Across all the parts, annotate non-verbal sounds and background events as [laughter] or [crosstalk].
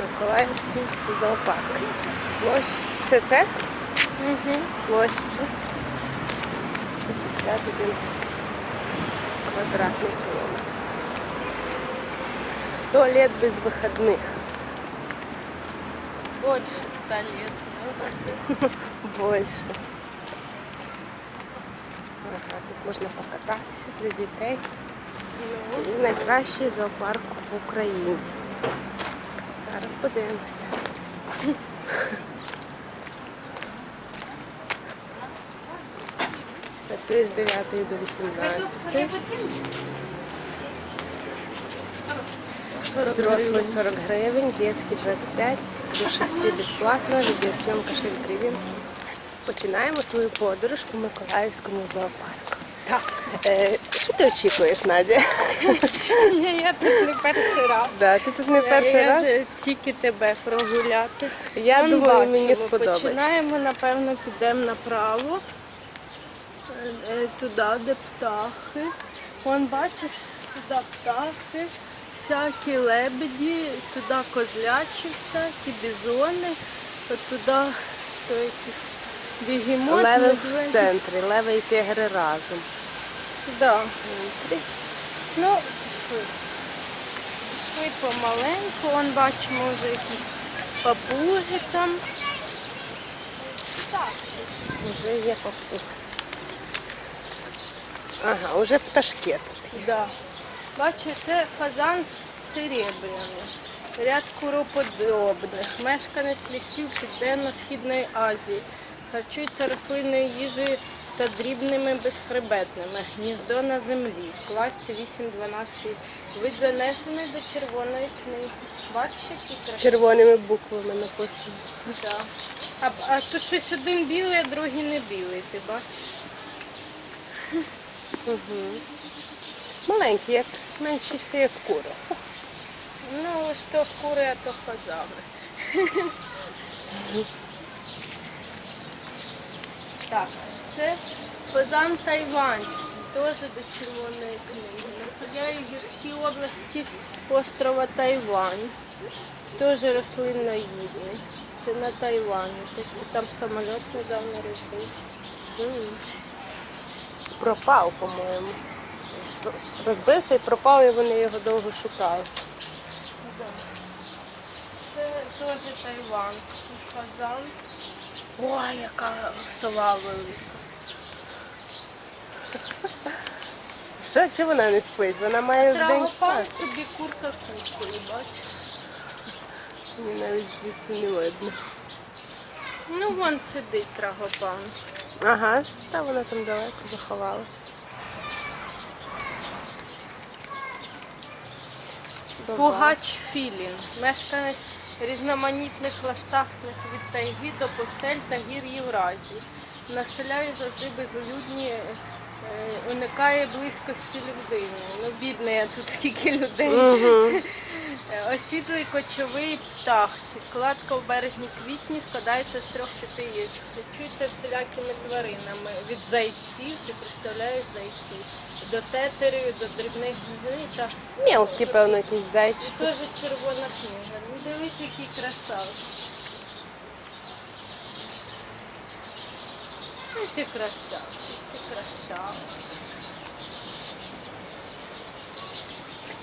Миколаївський зоопарк. Площ... Це це? Угу. Площа. 51 квадратний кілометр. 100 лет без вихідних. Больше ста лет. [laughs] Більше. Ага, тут можна покататися для дітей. Ну, І найкращий зоопарк в Україні. Зараз подивимося. Працює з 9 до 18. Взрослый 40 гривень, детський 25, до 6 безплатно, відеосйомка 6 гривень. Починаємо свою подорож у Миколаївському зоопарку. Так. Е, що ти очікуєш, Надя? Ні, я тут не перший раз. Да, ти тут не перший я раз. тільки тебе прогуляти. Я Вон думаю, бачимо, мені сподобається. Починаємо, напевно, підемо направо. Е, е, Туди, де птахи. Вон бачиш, туди птахи, всякі лебеді, туди козлячі всякі, бізони, от туди то якісь бігемоти. Леви в центрі, леви і тигри разом. Да. Ну, пішли. Помаленьку, вон бачимо вже якісь папуги там. Так. Вже є папуг. Ага, вже пташки тут. Да. Бачу, це фазан серебряний. Ряд куроподобних, мешканець лісів Південно-Східної Азії. Харчується рослинною їжею та дрібними безхребетними. Гніздо на землі. В кладці 8-12. Вид занесений до червоної книги. Бачиш, які красиві? Червоними буквами написано. Да. А, а тут щось один білий, а другий не білий, ти бачиш? Маленькі, як менші, як кури. Ну, ось то кури, а то фазани. так, це фазан тайванський, теж до червоної книги. Населяє гірські області острова Тайвань. Теж рослинноїдний. Це на Тайвані. Там самоліт недавно розбив. Пропав, по-моєму. Розбився і пропав, і вони його довго шукали. Це теж тайванський фазан. Ой, яка сова велика. Що, чи вона не спить? Вона має день Трагопан спати. собі курка куркою, бачиш? Мені навіть звідси не видно. Ну, вон сидить трагопан. Ага, та вона там далеко заховалась. Сова. Пугач Філін. Мешканець різноманітних лаштахних від тайги до пустель та гір Євразії. Населяє завжди безлюдні, уникає близькості людини. Ну, бідний, а тут стільки людей. Е, Осідлий кочовий птах. Кладка в бережні квітні складається з трьох-п'яти яєць. Харчується всілякими тваринами. Від зайців, ти представляєш зайців, до тетерів, до дрібних та Мілкі, певно, якісь зайчики. Теж червона книга. Ну дивись, який красавчик. Ти красавчик.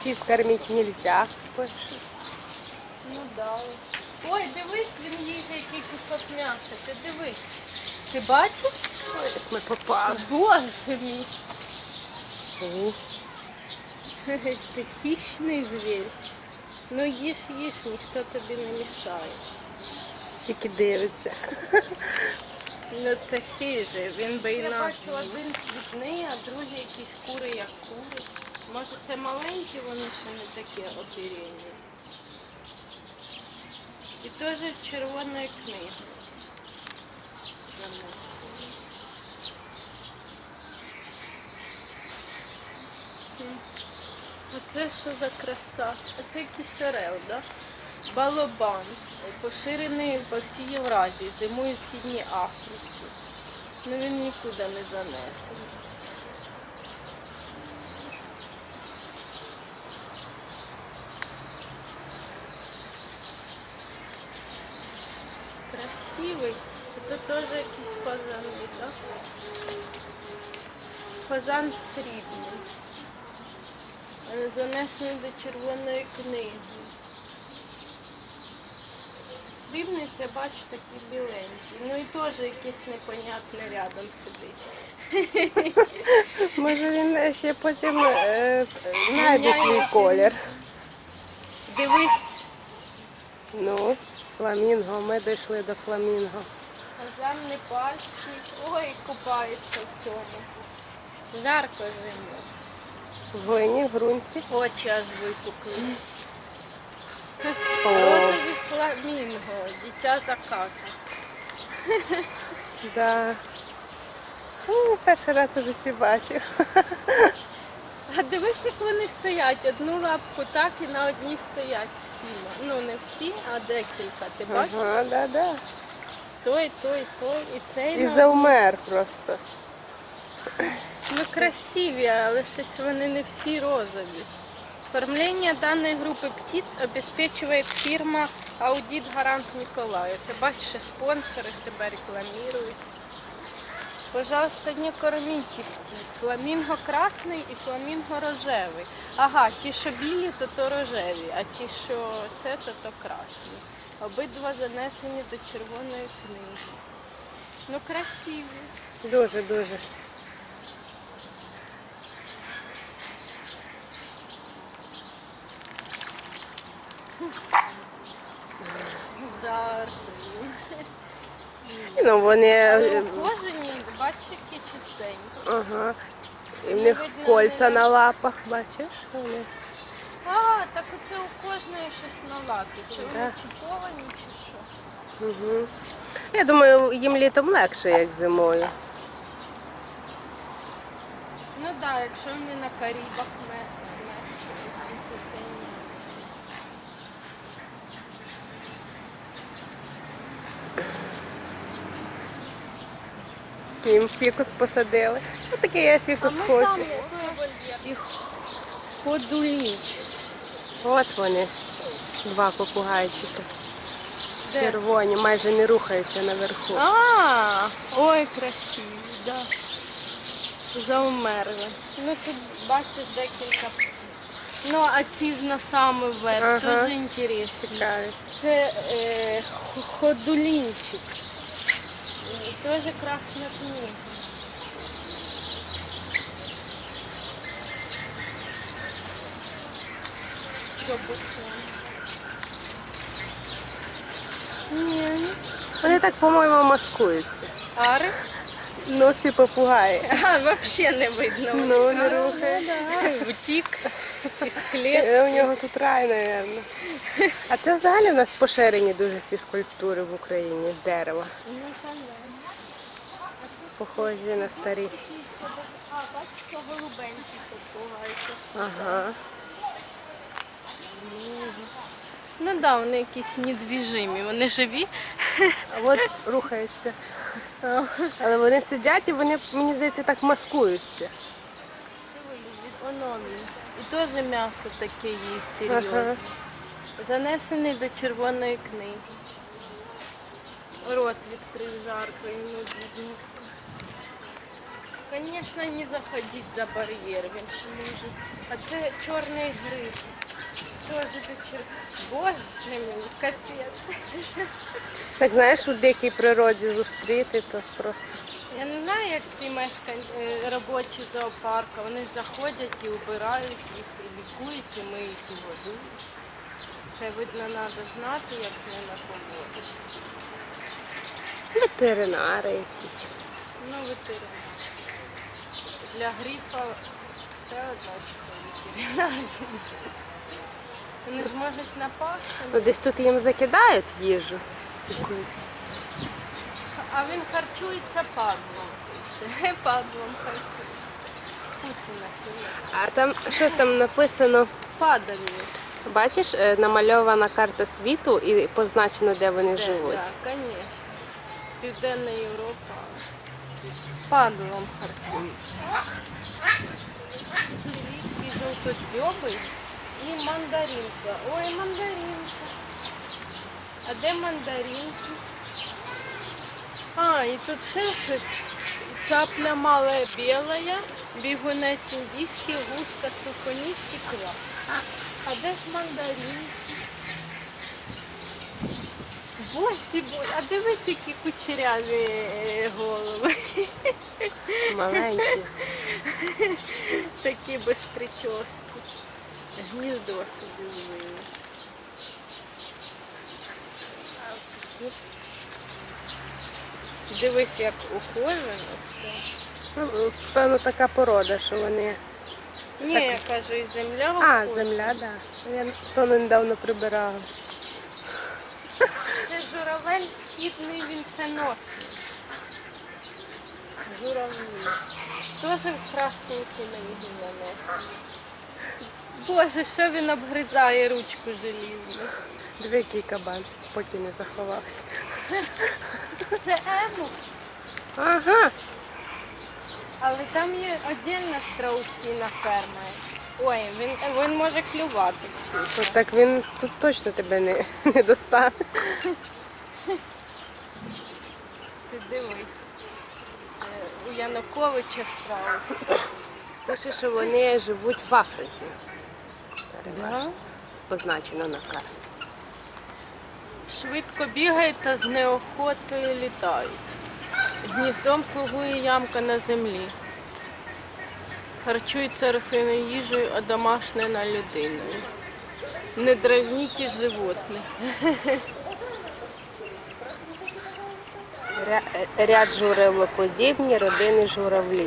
Птиц кормить нельзя. пише. Ну да. Ой, дивись, він їсть який кусок м'яса. Ти дивись. Ти бачиш? Ой, як ми попали. Боже мій. Ти хищний звір. Ну їж, їж, ніхто тобі не мішає. Тільки дивиться. Ну це хижий, він би і Я бачу один цвітний, а другий якісь кури, як кури. Може це маленькі, вони ще не такі оперені. І теж червона книга. Оце що за краса? А це якийсь орел, да? Балобан, поширений по всій Євразії, зимує в Східній Африці. Ну він нікуди не занесений. красивий. Тут теж якісь фазани, так? Фазан срібний. Занесений до червоної книги. Срібний це бач такий біленький. Ну і теж якесь непонятне рядом сидить. Може він ще потім е, знайде свій колір. Дивись, Ну, фламінго, ми дійшли до фламінго. фазан непальський. Ой, купається в цьому. Жарко зимно. В глині, в ґрунті. Очі аж випукли. О, фламінго, дитя заката. да. Ну, перший раз у житті бачу. А дивись, як вони стоять. Одну лапку так і на одній стоять всі. Ну не всі, а декілька. Ти бачиш? Ага, да, да. Той, той, той і цей. І на- завмер просто. Ну красиві, але щось вони не всі розові. Оформление данной группы птиц обеспечивает фирма Аудит Гарант Николаев. Це бачиш, спонсори себе рекламують. Пожалуйста, не корміть птиць. Фламінго красний і фламінго рожевий. Ага, ті, що білі, то то рожеві, а ті, що це, то то красні. Обидва занесені до червоної книги. Ну, красиві. Дуже, дуже. Жарко. Ну, вони. е, Ухожені, бачиш, які чистенькі. Ага. І в них кольця на лапах, бачиш? Вони. А, так оце у кожної щось на лапі. Чи вони Да. чіповані, чи що? Угу. Я думаю, їм літом легше, як зимою. Ну так, да, якщо вони на Карібах не. мешкають, то ні. Їм фікус посадили. Ось такий я фікус А ми хочу. І ходулі. От вони, два попугайчики. Де? Червоні, майже не рухаються наверху. А, ой, красиві, да. Заумерли. Ну тут бачиш декілька. Ну, а ці з носами вверх, Ага. теж інтересні. Цікаві. Це е, ходулінчик. Е, Теж красна книга. Що бухне? Ні. Вони так, по-моєму, маскуються. Ари? Ну, ці попугаї. А, взагалі не видно. Ну, не рухає. Утік [laughs] Е, У нього тут рай, напевно. А це взагалі в нас поширені дуже ці скульптури в Україні з дерева. Похожі на старі. А, бачите, голубенький попугайчик. Ага. Ну так, да, вони якісь недвіжимі, вони живі. А от рухаються. Але вони сидять і вони, мені здається, так маскуються. Він. І теж м'ясо таке є серйозне. Занесений до червоної книги. Рот відкрив жарко, бідно. Звісно, не заходіть за бар'єр, він ще може. А це чорний гриб. Чер... Боже мій, капець. Так знаєш, у дикій природі зустріти, то просто. Я не знаю, як ці мешканці робочі зоопарка. Вони заходять і убирають їх, і лікують, і миють, і годують. Це видно, треба знати, як з ними поводити. Ветеринари якісь. Ну, ветеринар. Для грифа все одно, що ветеринар. Вони ж можуть напасти. Ну, десь тут їм закидають їжу. А він харчується падлом. Падлом харчується. А там що там написано? Падаль. Бачиш, е, намальована карта світу і позначено, де вони живуть. Так, звісно. Південна Європа. Падлом харчується. Львівський жовтодзьобий і мандаринка. Ой, мандаринка. А де мандаринки? А, і тут ще щось. Цапля мала біла, бігунець індійський, гуска, сухоніс і. А де ж мандарин? Босі, бо, а дивись, які кучеряві е, голови. Маленькі. [laughs] Такі без прически. Гніздо собі звили. Дивись, як ухожено все. Ну, певно, така порода, що вони. Ні, я кажу, і земля А, земля, так. Да. Я певно недавно прибирала. Це журавель східний вінценосний. Журавлі. Теж красненький мені вінценосний. Боже, що він обгризає ручку желізну. Диви, який кабан, поки не заховався. Це ему, Ага. але там є віддільна страусіна ферма. Ой, він, він може клювати. От так він тут точно тебе не, не достане. Ти дивись. Е, У Януковича страус. Пише, що вони живуть в Африці. Да? Позначено на карті. Швидко бігають та з неохотою літають. Гніздом слугує ямка на землі. Харчується рослинною їжею, а домашне на людиною. Не дразніть із животних. Ря- е, Ряд журавлоподібні родини журавлі.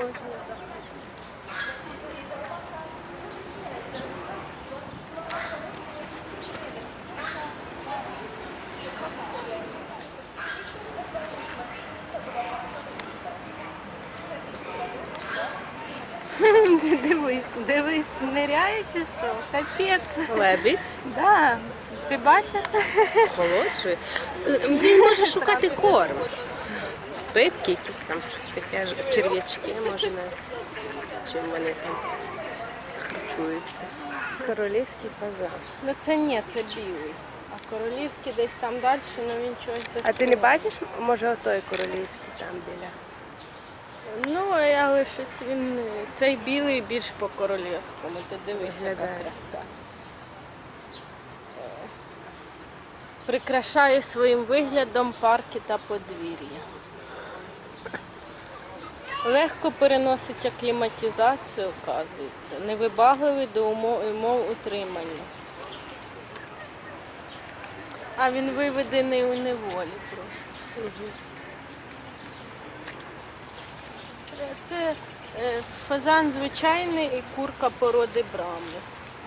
Можна. [laughs] Дивись, дивись, ниряє чи що? Капець. Лебідь Да. Ти бачиш? холоджує. Він [laughs] може шукати корм. Там, щось таке, черв'ячки, може, чим вони там харчуються. Королівський фазан. Ну це ні, це білий. А королівський десь там далі, ну він чогось без. А ти не бачиш, може, отой королівський там біля? Ну, але щось він. Цей білий більш по королівському. Ти дивись, яка Виглядає. краса. Е, Прикрашає своїм виглядом парки та подвір'я. Легко переносить акліматизацію, оказується. Невибагливий до умов, умов утримання. А він виведений у неволі просто. Це е, фазан звичайний і курка породи брами.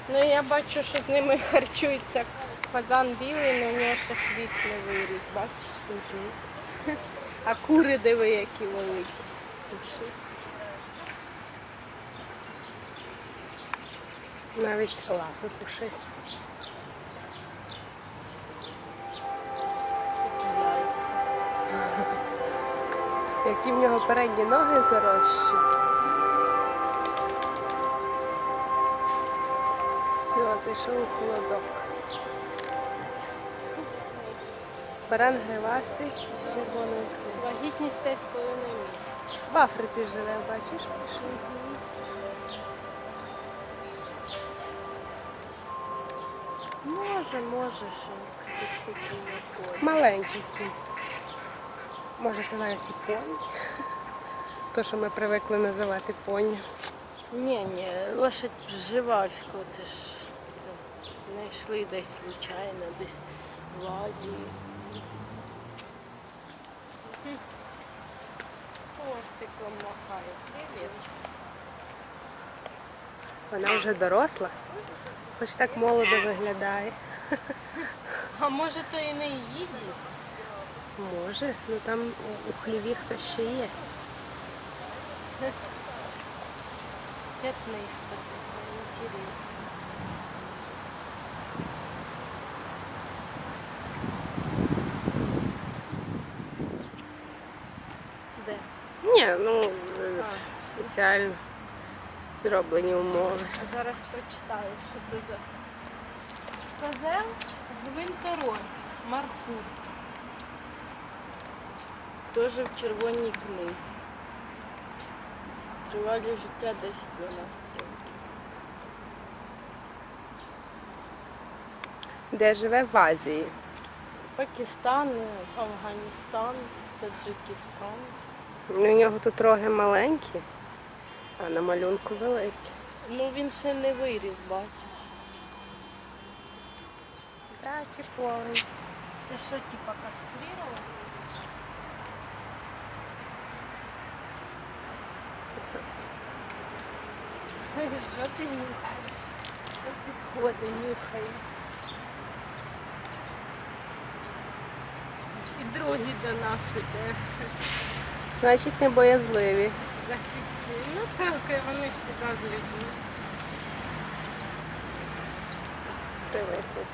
Ну я бачу, що з ними харчується фазан білий, але у нього ще хвіст не виріс, бачиш? [laughs] А кури диви, які великі. Пушисті. Навіть лапи. Такі яйця. [laughs] Які в нього передні ноги зарощі. Все, зайшов у холодок. Баран гривастий з червоною крилою. Вагітність 5,5 місяців. В Африці живе, бачиш, пише. Може, може, що десь такі якої. Маленький кінь. Може, це навіть і поні. То, що ми привикли називати поні. Ні, ні, лошадь Живальського, це ж це знайшли десь случайно, десь в Азії. Вона вже доросла, хоч так молодо виглядає. А може то і не її дід? Може, ну там у- хліві хтось ще є. П'ятниста інтересно. Де? Ні, ну спеціально. зроблені умови. Зараз прочитаю, що це за козел гвинторой, Марфур. Теж в червоній книгі. Тривалі життя 10-12 років. Де живе в Азії. Пакистан, Афганістан, Таджикистан. У нього тут роги маленькі, а на малюнку великі. Ну він ще не виріс, бачиш. Да, чіповий. Це що, типа кастрировано? Що ти нюхаєш? Що підходи нюхає? І другий до нас іде. Значить, не боязливі. Зафіксує. Ну так, вони завжди з людьми. Привикли.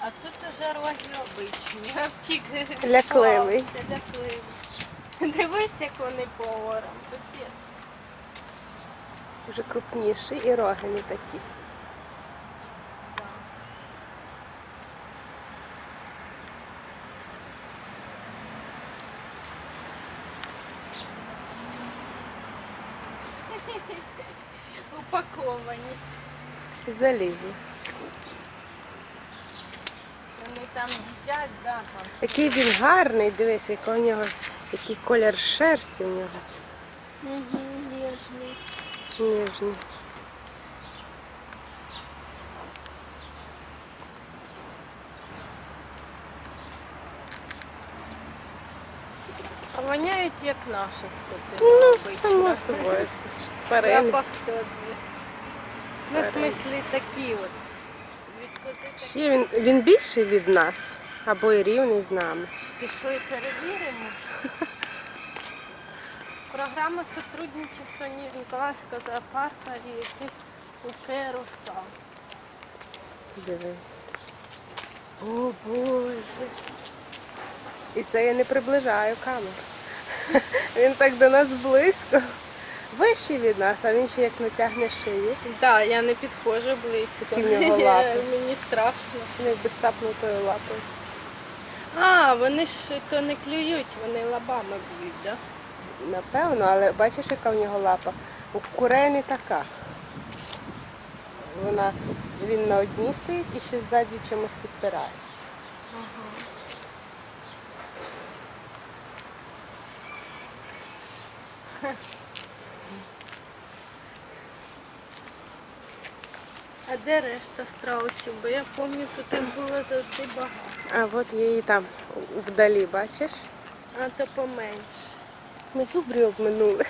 А тут уже роги обичні. А втік Лякливий. лякливий. Дивись, як вони по орам. Вже крупніші і роги не такі. Упаковані. Залізні. Вони там їдять, да, там. Який він гарний, дивись, який у нього, який колір шерсті у нього. Угу, ніжний. Ніжний. А як наша скотина. Ну, само собою. ж Запах тот же. Ну, в смислі такі от. Від кози такі. Ще він, він більший від нас, або і рівний з нами. Пішли перевіримо. [laughs] Програма сотрудничества Ніколаївського зоопарка і яких УК «Руса». Дивись. О Боже. І це я не приближаю камеру. [laughs] Він так до нас близько. Вищий від нас, а він ще як натягне шию. Так, я не підходжу близько. В нього лапи? [laughs] Мені страшно. Якби цапнутою лапою. А, вони ж то не клюють, вони лабами б'ють, так? Напевно, але бачиш, яка в нього лапа? У курей не така. Вона, він на одній стоїть і ще ззаді чимось підпирається. А де решта страусів? Бо я пам'ятаю, тут їх було завжди багато. А от її там вдалі, бачиш? А то поменше. Ми зубрі обминули.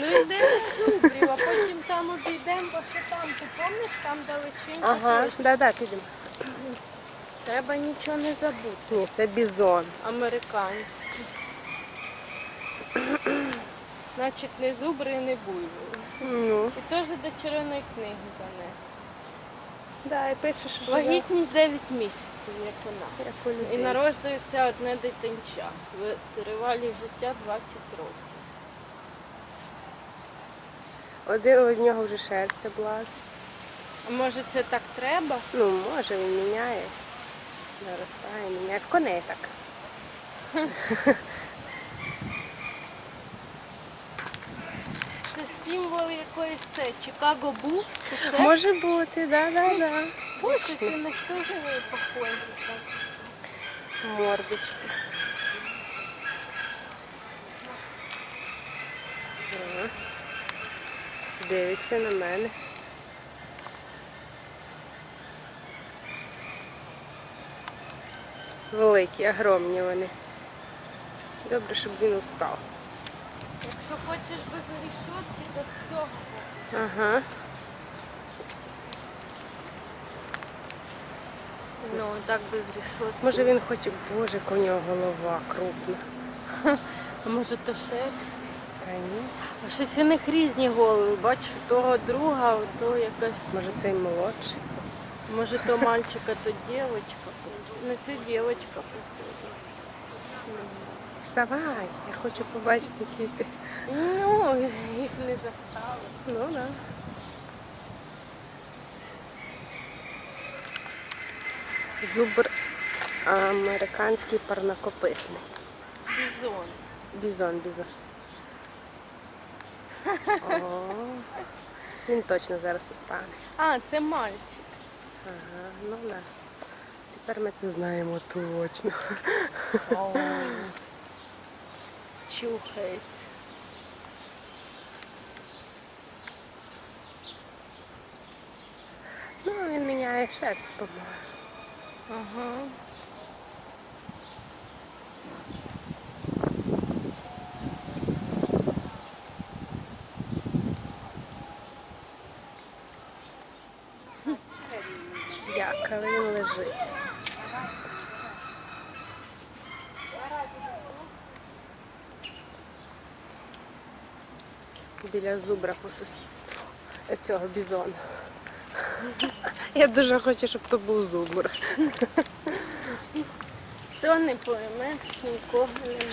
Ну йдемо з Зубрів, а потім там обійдемо, бо що там, ти пам'ятаєш, там далеченько Ага, теж. да-да, підемо. Треба нічого не забути. Ні, це бізон. Американський. Значить, не зубри і не буйволи. Ну, І теж до червоної книги занес. да, і пише, що живе, Вагітність 9 місяців, як у нас. як у І людей. народжується одне дитинча. Тривалість життя 20 років. Один у нього вже шерсть облазить. А може це так треба? Ну, може, він міняє. Наростає, міняє. В коней так. [laughs] Це ж символ якоїсь це Чикаго Булс, це? Може бути, да, да, да. Боже, це не хто живе похожі так. Мордочки. Ага. Дивиться на мене. Великі, огромні вони. Добре, щоб він устав. Якщо хочеш без рішотки, то з цього. боку. Ага. Ну, так без рішотки. Може він хоче, боже, нього голова крупна. А може то шерсть? Та ні. А щось у них різні голови. Бачу, того друга, то якась. Може цей молодший. Може то мальчика, то дівчинка. Ну це дівчинка походу. [laughs] Вставай, я хочу побачити квіти. Ну, їх не застали. Ну да. Зубр американський парнокопитний. Бізон. Бізон, бізон. О, він точно зараз устане. А, це мальчик. Ага, ну да. Тепер ми це знаємо точно. Чухається. Ну, він міняє шерсть, по-моєму. Ага. Як, але він лежить. Біля зубра по сусідству. Цього бізона. Я дуже хочу, щоб то був зубр. То не пойме, нікого нема.